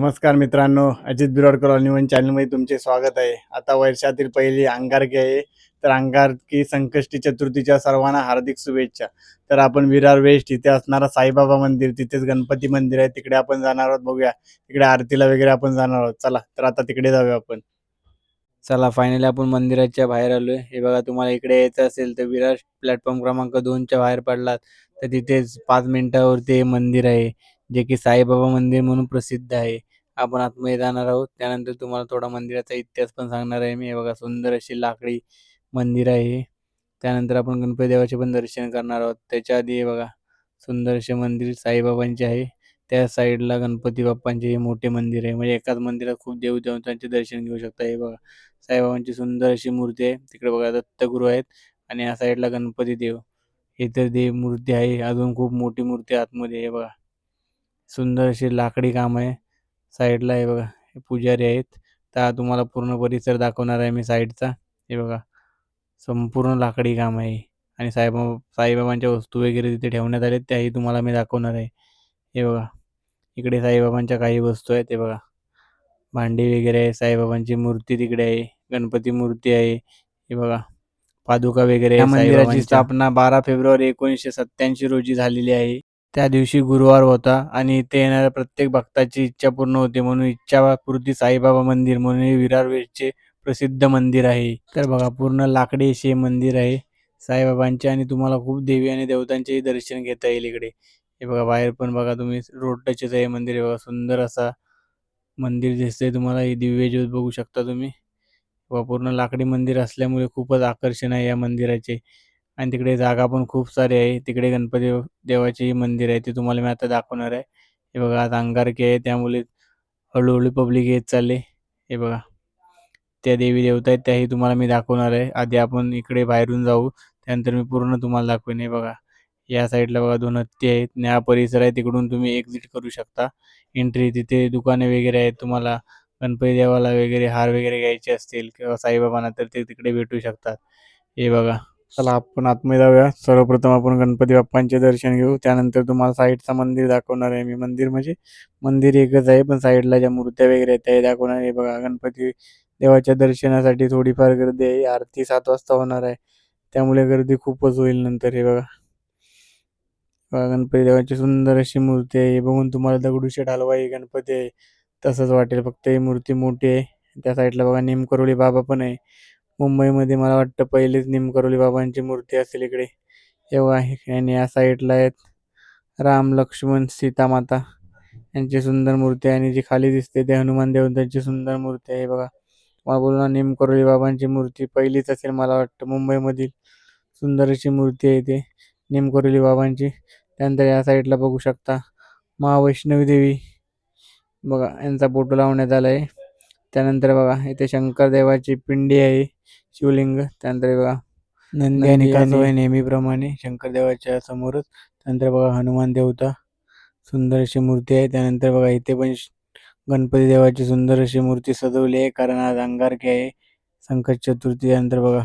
नमस्कार मित्रांनो अजित बिरोडकर वन चॅनलमध्ये तुमचे स्वागत आहे. आता वर्षातील पहिली अंगारकी आहे. तर अंगारकी संकष्टी चतुर्थीच्या सर्वांना हार्दिक शुभेच्छा. तर आपण विरार वेस्ट इथे असणारा साईबाबा मंदिर तिथेच गणपती मंदिर आहे. तिकडे आपण जाणार आहोत बघूया. तिकडे आरतीला वगैरे आपण जाणार आहोत. चला तर आता तिकडे जाऊया आपण. चला फायनली आपण मंदिराच्या बाहेर आलोय. हे बघा तुम्हाला इकडे यायचं असेल तर विरार प्लॅटफॉर्म क्रमांक दोनच्या बाहेर पडलात. तर तिथेच पाच मिनिटावरती हे मंदिर आहे जे की साईबाबा मंदिर म्हणून प्रसिद्ध आहे. आपण आतमध्ये जाणार आहोत. त्यानंतर तुम्हाला थोडा मंदिराचा इतिहास पण सांगणार आहे मी. हे बघा सुंदर अशी लाकडी मंदिर आहे. त्यानंतर आपण गणपती देवाचे पण दर्शन करणार आहोत. त्याच्या आधी हे बघा सुंदर असे मंदिर साईबाबांचे आहे. त्या साईडला गणपती बाप्पांचे हे मोठे मंदिर आहे. म्हणजे एकाच मंदिरात खूप देव देवतांचे दर्शन घेऊ शकता. हे बघा साईबाबांची सुंदर अशी मूर्ती आहे. तिकडे बघा दत्तगुरू आहेत आणि या साईडला गणपती देव. हे तर देव मूर्ती आहे. अजून खूप मोठी मूर्ती आहे. आतमध्ये हे बघा सुंदर अशी लाकडी काम आहे. साईडला हे बघा हे पुजारी आहेत. तर तुम्हाला पूर्ण परिसर दाखवणार आहे मी साईडचा. हे बघा संपूर्ण लाकडी काम आहे. आणि साईबाबा साईबाबांच्या वस्तू वगैरे तिथे ठेवण्यात आले त्याही तुम्हाला मी दाखवणार आहे. हे बघा इकडे साईबाबांच्या काही वस्तू आहेत हे बघा. भांडी वगैरे आहे साईबाबांची मूर्ती तिकडे आहे गणपती मूर्ती आहे. हे बघा पादुका वगैरे मंदिराची स्थापना बारा फेब्रुवारी एकोणीसशे सत्याऐंशी रोजी झालेली आहे. त्या दिवशी गुरुवार होता आणि इथे येणाऱ्या प्रत्येक भक्ताची इच्छा पूर्ण होते म्हणून इच्छापूर्ती साईबाबा मंदिर म्हणून हे विरारवेळचे प्रसिद्ध मंदिर आहे. तर बघा पूर्ण लाकडी असे हे मंदिर आहे. साईबाबांचे आणि तुम्हाला खूप देवी आणि देवतांचेही दर्शन घेता येईल इकडे. हे बघा बाहेर पण बघा तुम्ही रोड टचच आहे मंदिर. हे बघा सुंदर असा मंदिर दिसतंय तुम्हाला. हे दिव्य ज्योत बघू शकता तुम्ही. व पूर्ण लाकडी मंदिर असल्यामुळे खूपच आकर्षण आहे या मंदिराचे. आणि तिकडे जागा पण खूप सारी आहे. तिकडे गणपती देवाचे मंदिर आहे ते तुम्हाला मी आता दाखवणार आहे. हे बघा आज अंगारकी आहे त्यामुळे हळूहळू पब्लिक येत चालले. हे बघा त्या देवी देवता आहेत त्याही तुम्हाला मी दाखवणार आहे. आधी आपण इकडे बाहेरून जाऊ त्यानंतर मी पूर्ण तुम्हाला दाखवेन. हे बघा या साईडला बघा दोन हत्ती आहेत. आणि हा परिसर आहे तिकडून तुम्ही एक्झिट करू शकता. एंट्री तिथे दुकाने वगैरे आहेत तुम्हाला गणपती देवाला वगैरे हार वगैरे घ्यायचे असतील किंवा साईबाबांना तर ते तिकडे भेटू शकतात. हे बघा चला आपण आतमध्ये जाऊया. सर्वप्रथम आपण गणपती बाप्पांचे दर्शन घेऊ. त्यानंतर तुम्हाला साईडचा मंदिर दाखवणार आहे मी. मंदिर म्हणजे मंदिर एकच आहे पण साईडला ज्या मूर्त्या वगैरे आहेत त्या दाखवणार आहे. बघा गणपती देवाच्या दर्शनासाठी थोडीफार गर्दी आहे. आरती सात वाजता होणार आहे. त्यामुळे गर्दी खूपच होईल नंतर हे बघा. बघा गणपती देवाची सुंदर अशी मूर्ती आहे. हे बघून तुम्हाला दगडूशेठ हलवाई गणपती आहे. तसंच वाटेल. फक्त ही मूर्ती मोठी आहे. त्या साईडला बघा निमकरोली बाबा पण आहे. मुंबईमध्ये मला वाटतं पहिलेच निमकरोली बाबांची मूर्ती असेल इकडे. एवढं आहे आणि या साईडला आहेत राम लक्ष्मण सीता माता यांची सुंदर मूर्ती आहे आणि जी खाली दिसते ते हनुमान देवतांची सुंदर मूर्ती आहे. बघा मला बोलू निमकरोली बाबांची मूर्ती पहिलीच असेल मला वाटतं. मुंबईमधील सुंदर अशी मूर्ती आहे ते निमकरोली बाबांची. त्यानंतर या साईडला बघू शकता महावैष्णवी देवी. बघा यांचा फोटो लावण्यात आला आहे त्यानंतर बघा इथे शंकर देवाची पिंडी आहे शिवलिंग. त्यानंतर बघा नंदी आणि कासव आहे नेहमीप्रमाणे शंकर देवाच्या समोरच. त्यानंतर बघा हनुमान देवता सुंदर अशी मूर्ती आहे. त्यानंतर बघा इथे पण गणपती देवाची सुंदर अशी मूर्ती सजवली आहे कारण आज अंगारकी आहे संकट चतुर्थी. त्यानंतर बघा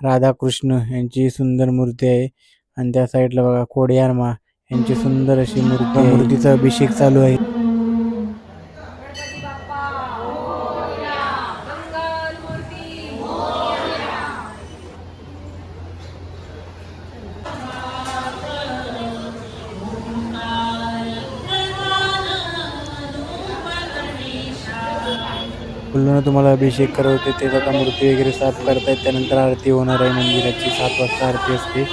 राधाकृष्ण यांची सुंदर मूर्ती आहे. आणि त्या साईडला बघा कोडियार मा यांची सुंदर अशी मूर्ती. मूर्तीचा अभिषेक चालू आहे. फुलं तुम्हाला अभिषेक करवते ते आता मूर्ती वगैरे साफ करतायत त्यानंतर आरती होणार आहे मंदिराची सात वाजता आरती असते.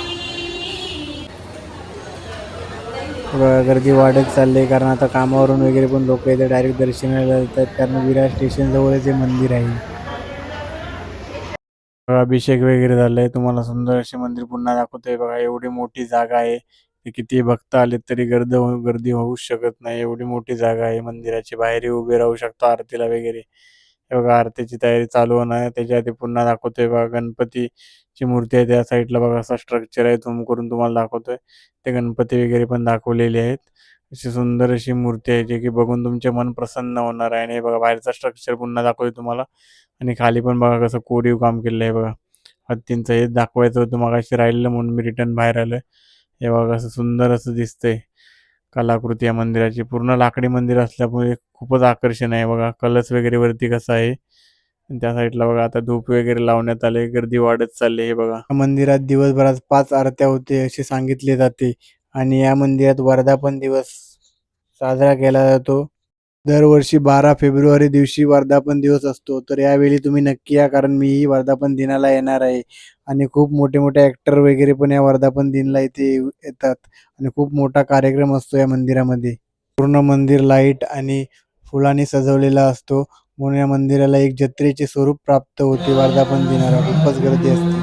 गर्दी वाढत चालली आहे कारण आता कामावरून वगैरे पण लोक इथे डायरेक्ट दर्शनाला जातात कारण विरार स्टेशन जवळच हे मंदिर आहे. अभिषेक वगैरे झालाय तुम्हाला सुंदर असे मंदिर पुन्हा दाखवतोय. बघा एवढी मोठी जागा आहे. किती भक्त आले तरी गर्द गर्दी होऊच शकत नाही. एवढी मोठी जागा आहे मंदिराची बाहेरही उभे राहू शकतो आरतीला वगैरे. हे बघा आरतीची तयारी चालू होणार. आहे त्याच्या आधी पुन्हा दाखवतोय बघा गणपतीची मूर्ती आहे. त्या साईडला बघा असा स्ट्रक्चर आहे. झूम करून तुम्हाला दाखवतोय. ते गणपती वगैरे पण दाखवलेले आहेत. अशी सुंदर अशी मूर्ती आहे जे की बघून तुमचे मन प्रसन्न होणार आहे. आणि हे बघा बाहेरचा स्ट्रक्चर पुन्हा दाखवतो तुम्हाला. आणि खाली पण बघा कसं कोरीव काम केलं आहे बघा. हत्तींचं हे दाखवायचं होतं मगाशी. राहिलेलं म्हणून मी रिटर्न बाहेर आलोय. हे बघा असं सुंदर असं दिसतंय. कलाकृती या मंदिराची. पूर्ण लाकडी मंदिर असल्यामुळे खूपच आकर्षण आहे. बघा कलश वगैरे वरती कसं आहे. त्या साईडला बघा आता धूप वगैरे लावण्यात आले गर्दी वाढत चालली हे बघा. मंदिरात दिवसभरात पाच आरत्या होते असे सांगितले जाते. आणि या मंदिरात वर्धापन दिवस साजरा केला जातो. दरवर्षी बारा फेब्रुवारी दिवशी वर्धापन दिवस असतो. तर यावेळी तुम्ही नक्की या कारण मीही वर्धापन दिनाला येणार आहे. आणि खूप मोठे मोठे ऍक्टर वगैरे पण या वर्धापन दिनला इथे येतात. आणि खूप मोठा कार्यक्रम असतो या मंदिरामध्ये. पूर्ण मंदिर लाइट आणि फुलांनी सजवलेला असतो. म्हणून या मंदिराला एक जत्रेचे स्वरूप प्राप्त होते वर्धापन दिनाला. खूपच गर्दी असते.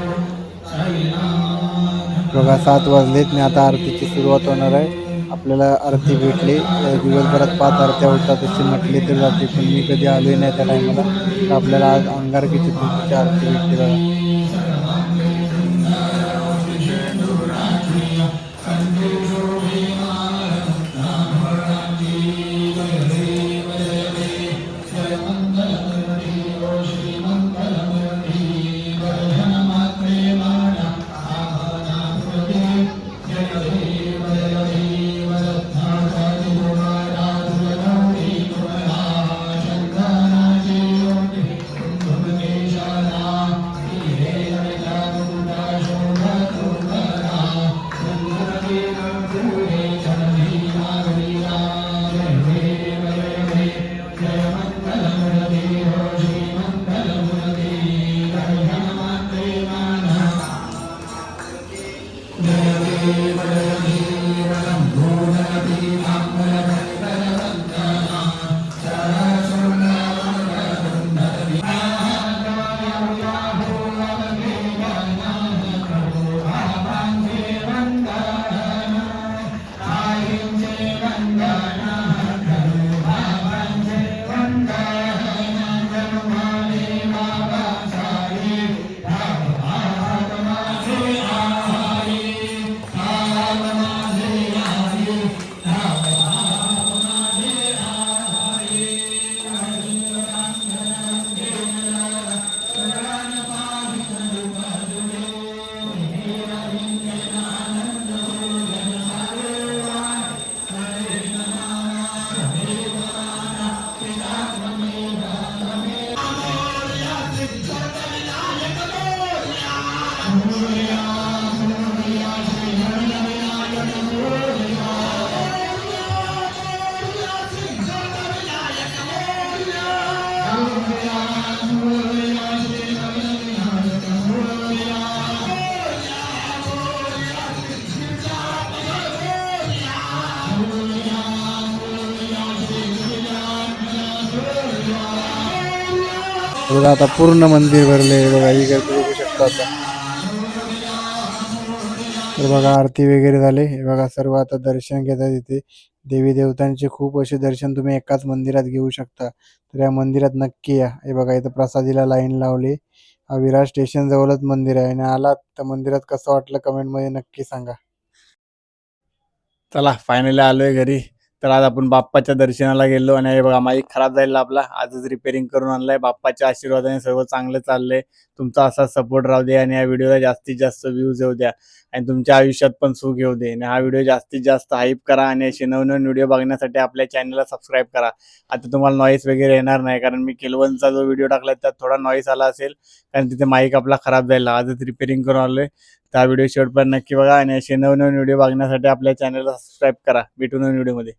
बघा सात वाजलेत. आणि आता आरतीची सुरुवात होणार आहे. आपल्याला आरती भेटली. दिवसभरात पाच आरत्या होतात. असे म्हटले तर जाते. पण मी कधी आलोय नाही त्या टायमाला तर आपल्याला आज अंगारकीची आरती भेटली बघा. बघा आता पूर्ण मंदिर भरले बघा ही गर्दी बघू शकता आता. तर बघा आरती वगैरे झाले. हे बघा सर्व आता दर्शन घेतात इथे. देवी देवतांचे खूप असे दर्शन तुम्ही एकाच मंदिरात घेऊ शकता. तर या मंदिरात नक्की या. हे बघा इथं प्रसादीला लाईन लावली. हा विरार स्टेशन जवळच मंदिर आहे. आणि आलात तर मंदिरात कसं वाटलं कमेंटमध्ये नक्की सांगा. चला फायनली आलोय घरी. तर आज आपण बाप्पाच्या दर्शनाला गेलो आणि हे बघा माईक खराब जाईल आपला. आजच रिपेअरिंग करून आणलाय. बाप्पाच्या आशीर्वादाने सर्व चांगलं चाललंय. तुमचा असा सपोर्ट राहू दे आणि या व्हिडिओला जास्तीत जास्त व्ह्यूज येऊ द्या. आणि तुमच्या आयुष्यात पण सुख येऊ दे. आणि हा व्हिडिओ जास्तीत जास्त हाईप करा आणि असे नवनवीन व्हिडिओ बघण्यासाठी आपल्या चॅनलला सबस्क्राईब करा. आता तुम्हाला नॉईस वगैरे येणार नाही कारण मी केलवनचा जो व्हिडिओ टाकला त्यात थोडा नॉईस आला असेल. कारण तिथे माईक आपला खराब जायला आजच रिपेअरिंग करून आलोय. त्या व्हिडिओ शेवटपर्यंत नक्की बघा आणि असे नवनवीन व्हिडिओ बघण्यासाठी आपल्या चॅनलला सबस्क्राईब करा. भेटू नवीन व्हिडिओमध्ये